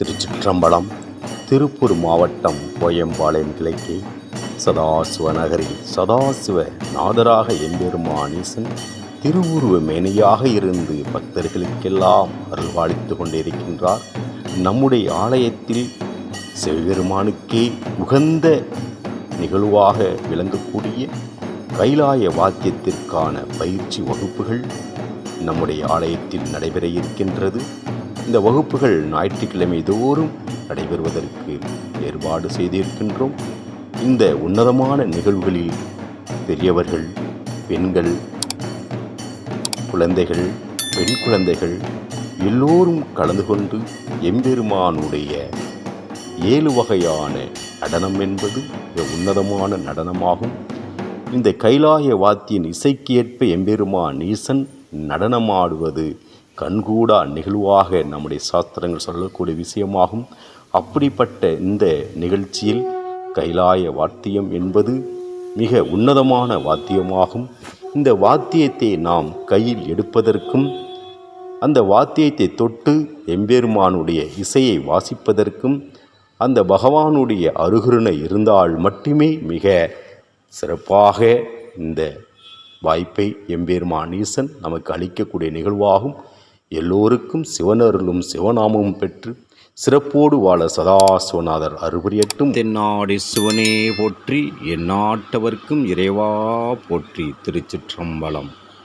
திருச்சிற்றம்பலம் திருப்பூர் மாவட்டம் கோயம்பாளையம் கிழக்கே சதாசிவ நகரில் சதாசிவ நாதராக எம்பெருமானீசன் திருவுருவ மேனையாக இருந்து பக்தர்களுக்கெல்லாம் அருள்வாளித்து கொண்டிருக்கின்றார். நம்முடைய ஆலயத்தில் சிவபெருமானுக்கே உகந்த நிகழ்வாக விளங்கக்கூடிய கைலாய வாக்கியத்திற்கான பயிற்சி வகுப்புகள் நம்முடைய ஆலயத்தில் நடைபெற இருக்கின்றது. இந்த வகுப்புகள் ஞாயிற்றுக்கிழமை தோறும் நடைபெறுவதற்கு ஏற்பாடு செய்திருக்கின்றோம். இந்த உன்னதமான நிகழ்வுகளில் பெரியவர்கள் பெண்கள் குழந்தைகள் பெண் குழந்தைகள் எல்லோரும் கலந்து கொண்டு எம்பெருமானுடைய ஏழு வகையான நடனம் என்பது மிக உன்னதமான நடனமாகும். இந்த கைலாய வாத்தியின் இசைக்கு ஏற்ப எம்பெருமான் ஈசன் நடனமாடுவது கண்கூடா நிகழ்வாக நம்முடைய சாஸ்திரங்கள் சொல்லக்கூடிய விஷயமாகும். அப்படிப்பட்ட இந்த நிகழ்ச்சியில் கைலாய வாத்தியம் என்பது மிக உன்னதமான வாத்தியமாகும். இந்த வாத்தியத்தை நாம் கையில் எடுப்பதற்கும் அந்த வாத்தியத்தை தொட்டு எம்பெருமானுடைய இசையை வாசிப்பதற்கும் அந்த பகவானுடைய அருகுருணை இருந்தால் மட்டுமே மிக சிறப்பாக இந்த வாய்ப்பை எம்பெருமான் ஈசன் நமக்கு அளிக்கக்கூடிய நிகழ்வாகும். எல்லோருக்கும் சிவனருளும் சிவநாமமும் பெற்று சிறப்போடு வாழ சதாசிவநாதர் அருபுரியட்டும். தென்னாடி சிவனே போற்றி எந்நாட்டவர்க்கும் இறைவா போற்றி திருச்சிற்றம்பலம்.